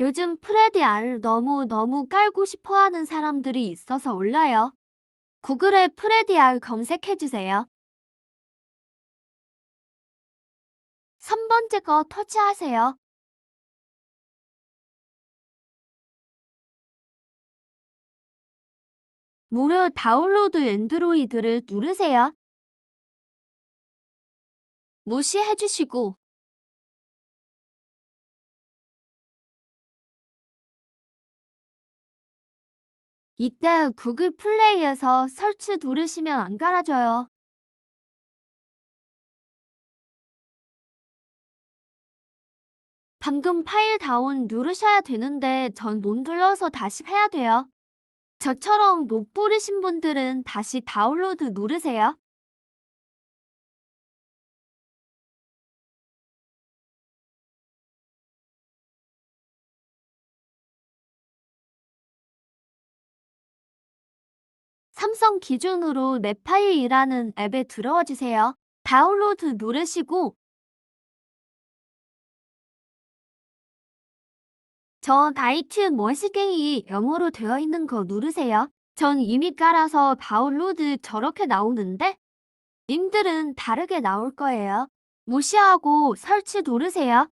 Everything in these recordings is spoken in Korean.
요즘 프레디알을 너무너무 깔고 싶어 하는 사람들이 있어서 올라요. 구글에 프레디 알 검색해주세요. 3번째 거 터치하세요. 무료 다운로드 앤드로이드를 누르세요. 무시해주시고 이때 구글 플레이에서 설치 누르시면 안 깔아줘요. 방금 파일 다운 누르셔야 되는데 전 못 눌러서 다시 해야 돼요. 저처럼 못 부르신 분들은 다시 다운로드 누르세요. 삼성 기준으로 내 파일이라는 앱에 들어와 주세요. 다운로드 누르시고 저 나이트 머시갱이 영어로 되어 있는 거 누르세요. 전 이미 깔아서 다운로드 저렇게 나오는데 님들은 다르게 나올 거예요. 무시하고 설치 누르세요.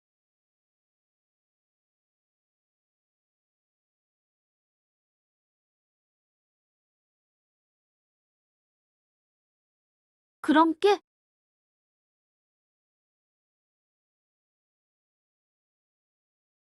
그럼 끝.